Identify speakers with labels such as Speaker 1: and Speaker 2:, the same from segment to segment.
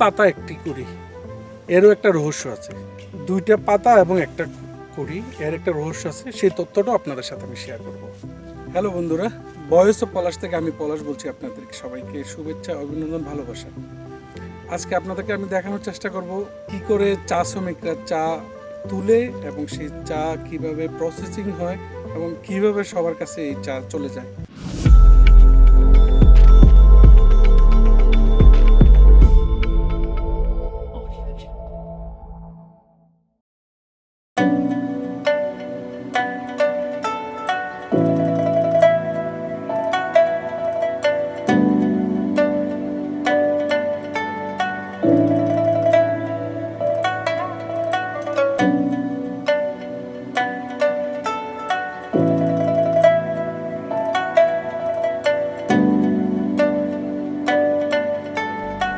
Speaker 1: পাতা একটি কুড়ি এরও একটা রহস্য আছে। দুইটা পাতা এবং একটা কুড়ি এর একটা রহস্য আছে। সেই তথ্যটাও আপনাদের সাথে আমি শেয়ার করব। হ্যালো বন্ধুরা, বয়স পলাশ থেকে আমি পলাশ বলছি আপনাদের সবাইকে শুভেচ্ছা, অভিনন্দন, ভালোবাসা। আজকে আপনাদেরকে আমি দেখানোর চেষ্টা করব কি করে চা শ্রমিকরা চা তুলে এবং সেই চা কীভাবে প্রসেসিং হয় এবং কীভাবে সবার কাছে এই চা চলে যায়।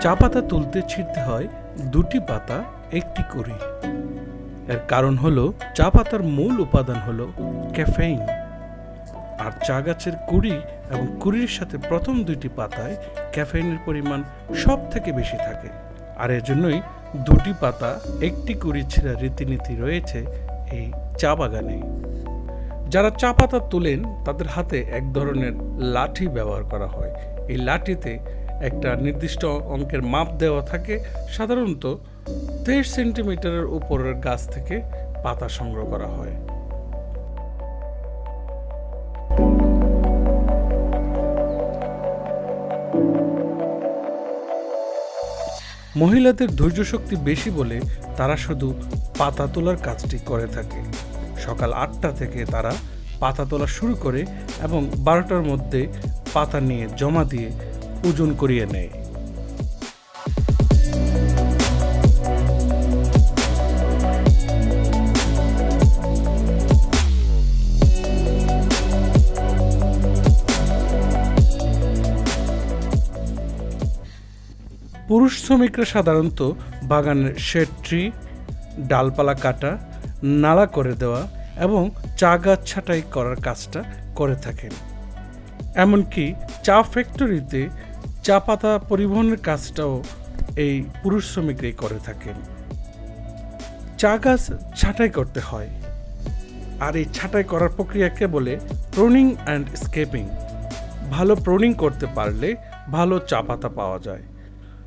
Speaker 2: চা পাতা তুলতে ছিঁড়তে হয়, দুটি পাতা একটি করে। এর কারণ হলো, চা পাতার মূল উপাদান হলো ক্যাফেইন। আর চা গাছের কুড়ি এবং কুড়ির সাথে প্রথম দুইটি পাতায় ক্যাফেইনের পরিমাণ সব থেকে বেশি থাকে। আর এজন্যই দুটি পাতা, একটি কুড়ি ছেঁড়া রীতিনীতি রয়েছে এই চা বাগানে। যারা চা পাতা তোলেন, তাদের হাতে এক ধরনের লাঠি ব্যবহার করা হয়। এই লাঠিতে একটা নির্দিষ্ট অঙ্কের মাপ দেওয়া থাকে, সাধারণত তেইশ সেন্টিমিটারের উপরের গাছ থেকে পাতা সংগ্রহ করা হয়। মহিলাদের ধৈর্য শক্তি বেশি বলে তারা শুধু পাতা তোলার কাজটি করে থাকে। সকাল আটটা থেকে তারা পাতা তোলা শুরু করে এবং বারোটার মধ্যে পাতা নিয়ে জমা দিয়ে ওজন করিয়ে নেয়। পুরুষ শ্রমিকরা সাধারণত বাগানের শেড ট্রি, ডালপালা কাটা, নালা করে দেওয়া এবং চা গাছ ছাঁটাই করার কাজটা করে থাকেন। এমনকি চা ফ্যাক্টরিতে চা পাতা পরিবহনের কাজটাও এই পুরুষ শ্রমিকরাই করে থাকেন। চা গাছ ছাঁটাই করতে হয়। আর এই ছাঁটাই করার প্রক্রিয়াকে বলে প্রোনিং অ্যান্ড স্কেপিং। ভালো প্রোনিং করতে পারলে ভালো চা পাতা পাওয়া যায়।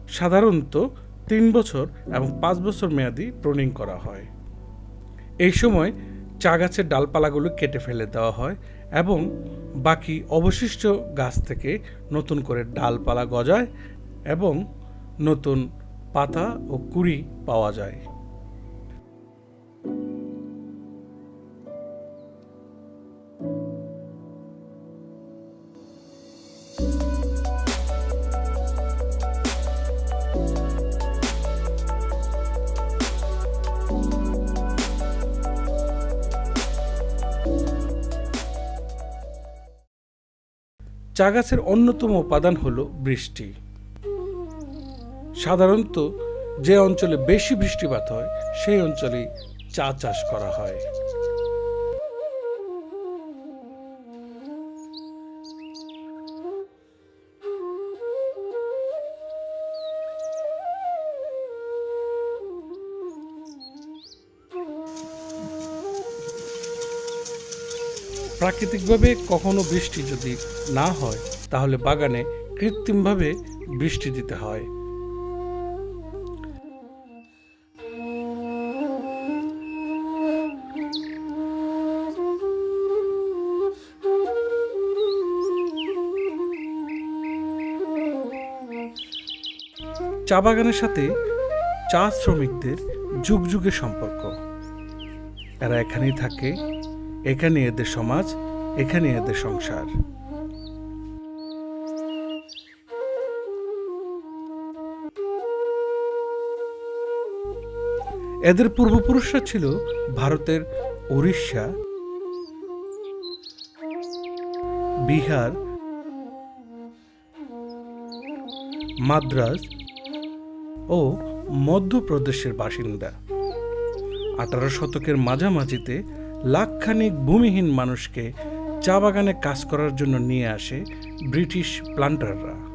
Speaker 2: সাধারণত তিন বছর এবং পাঁচ বছর মেয়াদি প্রোনিং করা হয়। এই সময় চা গাছের ডালপালাগুলো কেটে ফেলে দেওয়া হয় এবং বাকি অবশিষ্ট গাছ থেকে নতুন করে ডালপালা গজায় এবং নতুন পাতা ও কুড়ি পাওয়া যায়। চা গাছের অন্যতম উপাদান হল বৃষ্টি। সাধারণত যে অঞ্চলে বেশি বৃষ্টিপাত হয়, সেই অঞ্চলেই চা চাষ করা হয়। প্রাকৃতিকভাবে কখনো বৃষ্টি যদি না হয়, তাহলে বাগানে কৃত্রিমভাবে বৃষ্টি দিতে হয়। চা বাগানের সাথে চা শ্রমিকদের যুগ যুগের সম্পর্ক। এরা এখানেই থাকে। এখানে এদের সমাজ, এখানে এদের সংসার। এদের পূর্বপুরুষরা ছিল ভারতের উড়িষ্যা বিহার মাদ্রাজ ও মধ্যপ্রদেশের বাসিন্দা। আঠারো শতকের মাঝামাঝিতে লাখখানিক ভূমিহীন মানুষকে চা বাগানে কাজ করার জন্য নিয়ে আসে ব্রিটিশ প্লান্টাররা।